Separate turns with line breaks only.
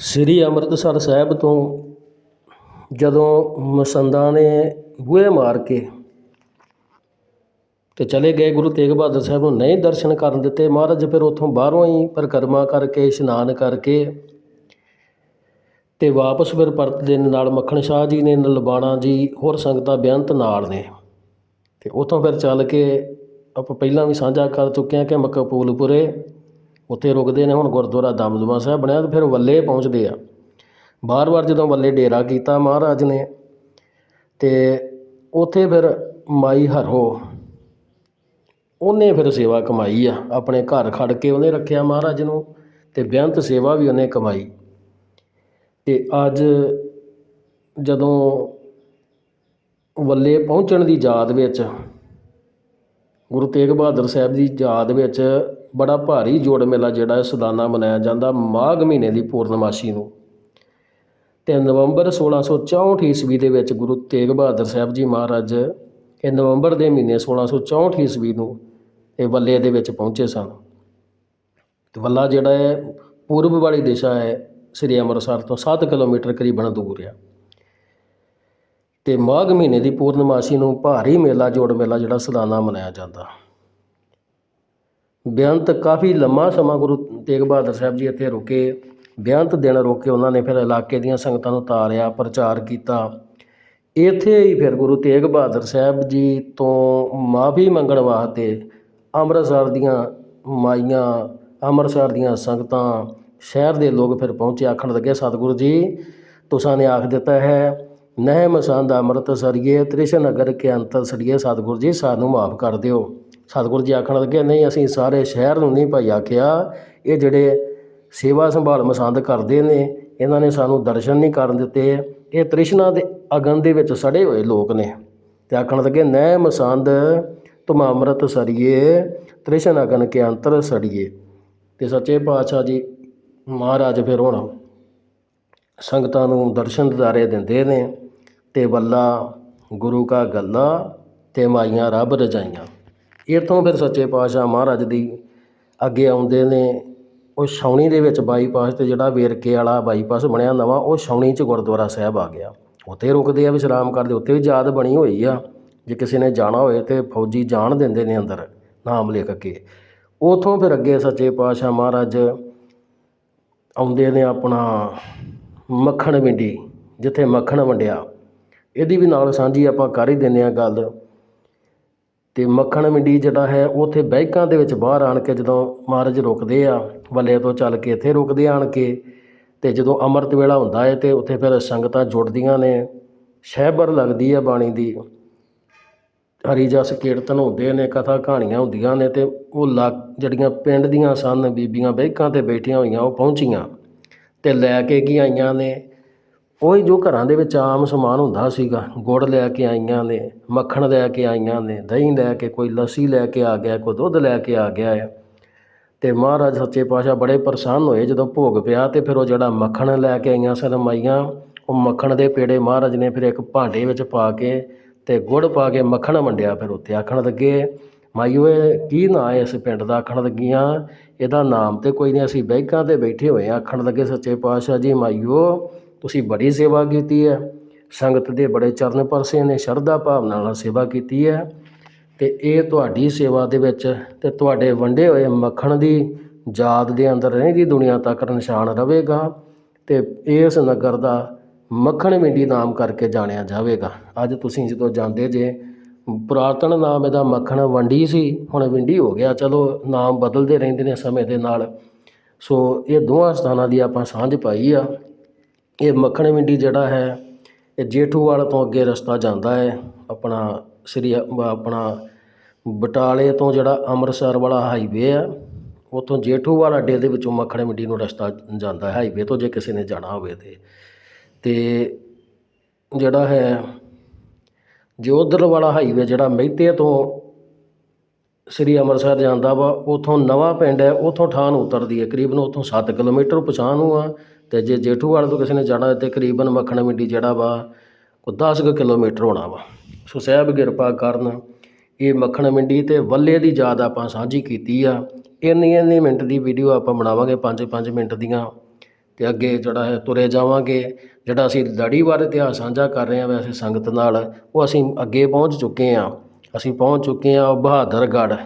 ਸ੍ਰੀ ਅੰਮ੍ਰਿਤਸਰ ਸਾਹਿਬ ਤੋਂ ਜਦੋਂ ਮਸੰਦਾਂ ਨੇ ਬੂਹੇ ਮਾਰ ਕੇ ਅਤੇ ਚਲੇ ਗਏ ਗੁਰੂ ਤੇਗ ਬਹਾਦਰ ਸਾਹਿਬ ਨੂੰ ਨਹੀਂ ਦਰਸ਼ਨ ਕਰਨ ਦਿੱਤੇ, ਮਹਾਰਾਜ ਫਿਰ ਉੱਥੋਂ ਬਾਹਰੋਂ ਹੀ ਪਰਿਕਰਮਾ ਕਰਕੇ, ਇਸ਼ਨਾਨ ਕਰਕੇ ਅਤੇ ਵਾਪਸ ਫਿਰ ਪਰਤ ਨੇ ਨਾਲ ਮੱਖਣ ਸ਼ਾਹ ਜੀ ਨੇ, ਨਲਬਾਣਾ ਜੀ, ਹੋਰ ਸੰਗਤਾਂ ਬੇਅੰਤ ਨਾਲ ਨੇ। ਅਤੇ ਉੱਥੋਂ ਫਿਰ ਚੱਲ ਕੇ ਆਪਾਂ ਪਹਿਲਾਂ ਵੀ ਸਾਂਝਾ ਕਰ ਚੁੱਕੇ ਹਾਂ ਕਿ ਮਕਬੂਲਪੁਰੇ ਉੱਥੇ ਰੁਕਦੇ ਨੇ, ਹੁਣ ਗੁਰਦੁਆਰਾ ਦਮਦਮਾ ਸਾਹਿਬ ਬਣਿਆ ਅਤੇ ਫਿਰ ਵੱਲੇ ਪਹੁੰਚਦੇ ਆ। ਬਾਰ-ਬਾਰ ਜਦੋਂ ਵੱਲੇ ਡੇਰਾ ਕੀਤਾ ਮਹਾਰਾਜ ਨੇ ਅਤੇ ਉੱਥੇ ਫਿਰ ਮਾਈ ਹਰੋ, ਉਹਨੇ ਫਿਰ ਸੇਵਾ ਕਮਾਈ ਆ, ਆਪਣੇ ਘਰ ਖੜ ਕੇ ਉਹਨੇ ਰੱਖਿਆ ਮਹਾਰਾਜ ਨੂੰ ਅਤੇ ਬੇਅੰਤ ਸੇਵਾ ਵੀ ਉਹਨੇ ਕਮਾਈ। ਅਤੇ ਅੱਜ ਜਦੋਂ ਵੱਲੇ ਪਹੁੰਚਣ ਦੀ ਯਾਦ ਵਿੱਚ, ਗੁਰੂ ਤੇਗ ਬਹਾਦਰ ਸਾਹਿਬ ਦੀ ਯਾਦ ਵਿੱਚ ਬੜਾ ਭਾਰੀ ਜੋੜ ਮੇਲਾ ਜਿਹੜਾ ਹੈ ਸਾਲਾਨਾ ਮਨਾਇਆ ਜਾਂਦਾ ਮਾਘ ਮਹੀਨੇ ਦੀ ਪੂਰਨਮਾਸ਼ੀ ਨੂੰ। ਅਤੇ ਨਵੰਬਰ 1664 ਈਸਵੀ ਦੇ ਵਿੱਚ ਗੁਰੂ ਤੇਗ ਬਹਾਦਰ ਸਾਹਿਬ ਜੀ ਮਹਾਰਾਜ ਇਹ ਨਵੰਬਰ ਦੇ ਮਹੀਨੇ 1664 ਈਸਵੀ ਨੂੰ ਇਹ ਵੱਲੇ ਦੇ ਵਿੱਚ ਪਹੁੰਚੇ ਸਨ। ਅਤੇ ਵੱਲਾ ਜਿਹੜਾ ਹੈ ਪੂਰਬ ਵਾਲੀ ਦਿਸ਼ਾ ਹੈ, ਸ੍ਰੀ ਅੰਮ੍ਰਿਤਸਰ ਤੋਂ 7 ਕਿਲੋਮੀਟਰ ਕਰੀਬਨ ਦੂਰ ਆ। ਅਤੇ ਮਾਘ ਮਹੀਨੇ ਦੀ ਪੂਰਨਮਾਸ਼ੀ ਨੂੰ ਭਾਰੀ ਮੇਲਾ ਜੋੜ ਮੇਲਾ ਜਿਹੜਾ ਸਾਲਾਨਾ ਮਨਾਇਆ ਜਾਂਦਾ। ਬੇਅੰਤ ਕਾਫੀ ਲੰਮਾ ਸਮਾਂ ਗੁਰੂ ਤੇਗ ਬਹਾਦਰ ਸਾਹਿਬ ਜੀ ਇੱਥੇ ਰੁਕੇ। ਬੇਅੰਤ ਦਿਨ ਰੁਕੇ ਉਹਨਾਂ ਨੇ, ਫਿਰ ਇਲਾਕੇ ਦੀਆਂ ਸੰਗਤਾਂ ਨੂੰ ਤਾਰਿਆ, ਪ੍ਰਚਾਰ ਕੀਤਾ। ਇੱਥੇ ਹੀ ਫਿਰ ਗੁਰੂ ਤੇਗ ਬਹਾਦਰ ਸਾਹਿਬ ਜੀ ਤੋਂ ਮਾਫੀ ਮੰਗਣ ਵਾਸਤੇ ਅੰਮ੍ਰਿਤਸਰ ਦੀਆਂ ਮਾਈਆਂ, ਅੰਮ੍ਰਿਤਸਰ ਦੀਆਂ ਸੰਗਤਾਂ, ਸ਼ਹਿਰ ਦੇ ਲੋਕ ਫਿਰ ਪਹੁੰਚੇ, ਆਖਣ ਲੱਗੇ, ਸਤਿਗੁਰੂ ਜੀ, ਤੁਸਾਂ ਨੇ ਆਖ ਦਿੱਤਾ ਹੈ ਨਹਿ ਮਸੰਦ ਅੰਮ੍ਰਿਤ ਸਰੀਏ ਤ੍ਰਿਸ਼ਨ ਨਗਰ ਕੇ ਅੰਤਰ ਸੜੀਏ, ਸਤਿਗੁਰੂ ਜੀ, ਸਾਨੂੰ ਮਾਫ ਕਰ ਦਿਓ। ਸਤਿਗੁਰੂ ਜੀ ਆਖਣ ਲੱਗੇ, ਨਹੀਂ, ਅਸੀਂ ਸਾਰੇ ਸ਼ਹਿਰ ਨੂੰ ਨਹੀਂ ਭਾਈ ਆਖਿਆ। ਇਹ ਜਿਹੜੇ ਸੇਵਾ ਸੰਭਾਲ ਮਸੰਦ ਕਰਦੇ ਨੇ, ਇਹਨਾਂ ਨੇ ਸਾਨੂੰ ਦਰਸ਼ਨ ਨਹੀਂ ਕਰਨ ਦਿੱਤੇ। ਇਹ ਤ੍ਰਿਸ਼ਨਾ ਦੇ ਅਗਨ ਦੇ ਵਿੱਚ ਸੜੇ ਹੋਏ ਲੋਕ ਨੇ। ਤੇ ਆਖਣ ਲੱਗੇ ਨੈ ਮਸੰਦ, ਤੁਮ ਅੰਮ੍ਰਿਤ ਸਰੀਏ, ਤ੍ਰਿਸ਼ਨ ਅਗਨ ਕੇ ਅੰਤਰ ਸੜੀਏ। ਤੇ ਸੱਚੇ ਪਾਤਸ਼ਾਹ ਜੀ ਮਹਾਰਾਜ ਫਿਰ ਹੁਣ ਸੰਗਤਾਂ ਨੂੰ ਦਰਸ਼ਨ ਦਿਦਾਰੇ ਦਿੰਦੇ ਨੇ ਤੇ ਵੱਲਾ ਗੁਰੂ ਕਾ ਗੱਲਾ ਤੇ ਮਾਈਆਂ ਰੱਬ ਰਜਾਈਆਂ। ਇੱਥੋਂ ਫਿਰ ਸੱਚੇ ਪਾਤਸ਼ਾਹ ਮਹਾਰਾਜ ਦੀ ਅੱਗੇ ਆਉਂਦੇ ਨੇ, ਉਹ ਛਾਉਣੀ ਦੇ ਵਿੱਚ ਬਾਈਪਾਸ ਤੇ ਜਿਹੜਾ ਵੇਰਕੇ ਵਾਲਾ ਬਾਈਪਾਸ ਬਣਿਆ ਨਵਾਂ, ਉਹ ਛਾਉਣੀ 'ਚ ਗੁਰਦੁਆਰਾ ਸਾਹਿਬ ਆ ਗਿਆ। ਉੱਥੇ ਰੁਕਦੇ ਆ, ਵਿਸ਼ਰਾਮ ਕਰਦੇ, ਉੱਥੇ ਵੀ ਯਾਦ ਬਣੀ ਹੋਈ ਆ, ਜੇ ਕਿਸੇ ਨੇ ਜਾਣਾ ਹੋਵੇ ਤੇ ਫੌਜੀ ਜਾਣ ਦਿੰਦੇ ਨੇ ਅੰਦਰ, ਨਾਮ ਲਿਖ ਕੇ। ਉਥੋਂ ਫਿਰ ਅੱਗੇ ਸੱਚੇ ਪਾਤਸ਼ਾਹ ਮਹਾਰਾਜ ਆਉਂਦੇ ਨੇ ਆਪਣਾ ਮੱਖਣ ਵਿੰਡੀ ਜਿੱਥੇ ਮੱਖਣ ਵੰਡਿਆ। ਇਹਦੀ ਵੀ ਨਾਲ ਸਾਂਝੀ ਆਪਾਂ ਕਰ ਹੀ ਦਿੰਦੇ ਆ ਗੱਲ। ਅਤੇ ਮੱਖਣ ਮੰਡੀ ਜਿਹੜਾ ਹੈ, ਉੱਥੇ ਬੈਂਕਾਂ ਦੇ ਵਿੱਚ ਬਾਹਰ ਆਣ ਕੇ ਜਦੋਂ ਮਹਾਰਾਜ ਰੁਕਦੇ ਆ, ਵੱਲੇ ਤੋਂ ਚੱਲ ਕੇ ਇੱਥੇ ਰੁਕਦੇ ਆਣ ਕੇ ਅਤੇ ਜਦੋਂ ਅੰਮ੍ਰਿਤ ਵੇਲਾ ਹੁੰਦਾ ਹੈ ਅਤੇ ਉੱਥੇ ਫਿਰ ਸੰਗਤਾਂ ਜੁੜਦੀਆਂ ਨੇ, ਸ਼ਹਿਬਰ ਲੱਗਦੀ ਹੈ ਬਾਣੀ ਦੀ। ਹਰੀ ਜਸ ਕੀਰਤਨ ਹੁੰਦੇ ਨੇ, ਕਥਾ ਕਹਾਣੀਆਂ ਹੁੰਦੀਆਂ ਨੇ ਅਤੇ ਉਹ ਲਾ ਜਿਹੜੀਆਂ ਪਿੰਡ ਦੀਆਂ ਸਨ, ਬੀਬੀਆਂ ਬੈਂਕਾਂ ਤੇ ਬੈਠੀਆਂ ਹੋਈਆਂ, ਉਹ ਪਹੁੰਚੀਆਂ ਅਤੇ ਲੈ ਕੇ ਕੀ ਆਈਆਂ ਨੇ ਉਹੀ ਜੋ ਘਰਾਂ ਦੇ ਵਿੱਚ ਆਮ ਸਮਾਨ ਹੁੰਦਾ ਸੀਗਾ, ਗੁੜ ਲੈ ਕੇ ਆਈਆਂ ਨੇ, ਮੱਖਣ ਲੈ ਕੇ ਆਈਆਂ ਨੇ, ਦਹੀਂ ਲੈ ਕੇ, ਕੋਈ ਲੱਸੀ ਲੈ ਕੇ ਆ ਗਿਆ, ਕੋਈ ਦੁੱਧ ਲੈ ਕੇ ਆ ਗਿਆ ਹੈ ਅਤੇ ਮਹਾਰਾਜ ਸੱਚੇ ਪਾਤਸ਼ਾਹ ਬੜੇ ਪ੍ਰਸੰਨ ਹੋਏ ਜਦੋਂ ਭੋਗ ਪਿਆ ਤੇ ਫਿਰ ਉਹ ਜਿਹੜਾ ਮੱਖਣ ਲੈ ਕੇ ਆਈਆਂ ਸਨ ਮਾਈਆਂ, ਉਹ ਮੱਖਣ ਦੇ ਪੇੜੇ ਮਹਾਰਾਜ ਨੇ ਫਿਰ ਇੱਕ ਭਾਂਡੇ ਵਿੱਚ ਪਾ ਕੇ ਅਤੇ ਗੁੜ ਪਾ ਕੇ ਮੱਖਣ ਵੰਡਿਆ, ਫਿਰ ਉੱਥੇ ਆਖਣ ਲੱਗੇ ਮਾਈਓ ਇਹ ਕੀ ਨਾਂ ਹੈ ਇਸ ਪਿੰਡ ਦਾ? ਆਖਣ ਲੱਗੀਆਂ, ਇਹਦਾ ਨਾਮ ਤੇ ਕੋਈ ਨਹੀਂ, ਅਸੀਂ ਬੈਂਕਾਂ ਤੇ ਬੈਠੇ ਹੋਏ ਆਖਣ ਲੱਗੇ ਸੱਚੇ ਪਾਤਸ਼ਾਹ ਜੀ, ਮਾਈਓ ਤੁਸੀਂ ਬੜੀ ਸੇਵਾ ਕੀਤੀ ਹੈ। ਸੰਗਤ ਦੇ ਬੜੇ ਚਰਨ ਪਰਸੇ ਨੇ, ਸ਼ਰਧਾ ਭਾਵਨਾ ਨਾਲ ਸੇਵਾ ਕੀਤੀ ਹੈ। ਅਤੇ ਇਹ ਤੁਹਾਡੀ ਸੇਵਾ ਦੇ ਵਿੱਚ ਅਤੇ ਤੁਹਾਡੇ ਵੰਡੇ ਹੋਏ ਮੱਖਣ ਦੀ ਯਾਦ ਦੇ ਅੰਦਰ ਰਹਿੰਦੀ ਦੁਨੀਆ ਤੱਕ ਨਿਸ਼ਾਨ ਰਹੇਗਾ ਅਤੇ ਇਸ ਨਗਰ ਦਾ ਮੱਖਣ ਵਿੰਡੀ ਨਾਮ ਕਰਕੇ ਜਾਣਿਆ ਜਾਵੇਗਾ। ਅੱਜ ਤੁਸੀਂ ਜਦੋਂ ਜਾਂਦੇ ਜੇ, ਪੁਰਾਤਨ ਨਾਮ ਇਹਦਾ ਮੱਖਣ ਵੰਡੀ ਸੀ, ਹੁਣ ਵਿੰਡੀ ਹੋ ਗਿਆ। ਚਲੋ, ਨਾਮ ਬਦਲਦੇ ਰਹਿੰਦੇ ਨੇ ਸਮੇਂ ਦੇ ਨਾਲ। ਸੋ ਇਹ ਦੋਹਾਂ ਸਥਾਨਾਂ ਦੀ ਆਪਾਂ ਸਾਂਝ ਪਾਈ ਆ। ਇਹ ਮੱਖਣ ਮੰਡੀ ਜਿਹੜਾ ਹੈ, ਇਹ ਜੇਠੂਵਾਲ ਤੋਂ ਅੱਗੇ ਰਸਤਾ ਜਾਂਦਾ ਹੈ। ਆਪਣਾ ਸ੍ਰੀ ਆਪਣਾ ਬਟਾਲੇ ਤੋਂ ਜਿਹੜਾ ਅੰਮ੍ਰਿਤਸਰ ਵਾਲਾ ਹਾਈਵੇ ਆ, ਉੱਥੋਂ ਜੇਠੂਵਾਲ ਅੱਡੇ ਦੇ ਵਿੱਚੋਂ ਮੱਖਣ ਮੰਡੀ ਨੂੰ ਰਸਤਾ ਜਾਂਦਾ ਹਾਈਵੇ ਤੋਂ ਜੇ ਕਿਸੇ ਨੇ ਜਾਣਾ ਹੋਵੇ ਤਾਂ, ਤੇ ਜਿਹੜਾ ਹੈ ਜੇ ਉੱਧਰ ਵਾਲਾ ਹਾਈਵੇ ਜਿਹੜਾ ਮਹਿਤੇ ਤੋਂ ਸ੍ਰੀ ਅੰਮ੍ਰਿਤਸਰ ਜਾਂਦਾ ਵਾ, ਉਥੋਂ ਨਵਾਂ ਪਿੰਡ ਹੈ, ਉਥੋਂ ਠਾਣ ਉਤਰਦੀ ਹੈ, ਕਰੀਬਨ ਉਥੋਂ 7 ਕਿਲੋਮੀਟਰ ਪਛਾਣ ਨੂੰ ਆ। ਅਤੇ ਜੇ ਜੇਠੂਵਾਲ ਤੋਂ ਕਿਸੇ ਨੇ ਜਾਣਾ ਤਾਂ ਕਰੀਬਨ ਮੱਖਣ ਮੰਡੀ ਜਿਹੜਾ ਵਾ, ਉਹ ਦਸ ਕੁ ਕਿਲੋਮੀਟਰ ਹੋਣਾ ਵਾ। ਸੋ ਸਾਹਿਬ ਕਿਰਪਾ ਕਰਨ, ਇਹ ਮੱਖਣ ਮੰਡੀ ਅਤੇ ਵੱਲੇ ਦੀ ਯਾਦ ਆਪਾਂ ਸਾਂਝੀ ਕੀਤੀ ਆ। ਇੰਨੀ ਇੰਨੀ ਮਿੰਟ ਦੀ ਵੀਡੀਓ ਆਪਾਂ ਬਣਾਵਾਂਗੇ 5-5 ਮਿੰਟ ਦੀਆਂ ਅਤੇ ਅੱਗੇ ਜਿਹੜਾ ਹੈ ਤੁਰੇ ਜਾਵਾਂਗੇ। ਜਿਹੜਾ ਅਸੀਂ ਲੜੀਵਾਰ ਇਤਿਹਾਸ ਸਾਂਝਾ ਕਰ ਰਹੇ ਹਾਂ ਵੈਸੇ ਸੰਗਤ ਨਾਲ, ਉਹ ਅਸੀਂ ਅੱਗੇ ਪਹੁੰਚ ਚੁੱਕੇ ਹਾਂ। ਅਸੀਂ ਪਹੁੰਚ ਚੁੱਕੇ ਹਾਂ ਬਹਾਦਰਗੜ੍ਹ।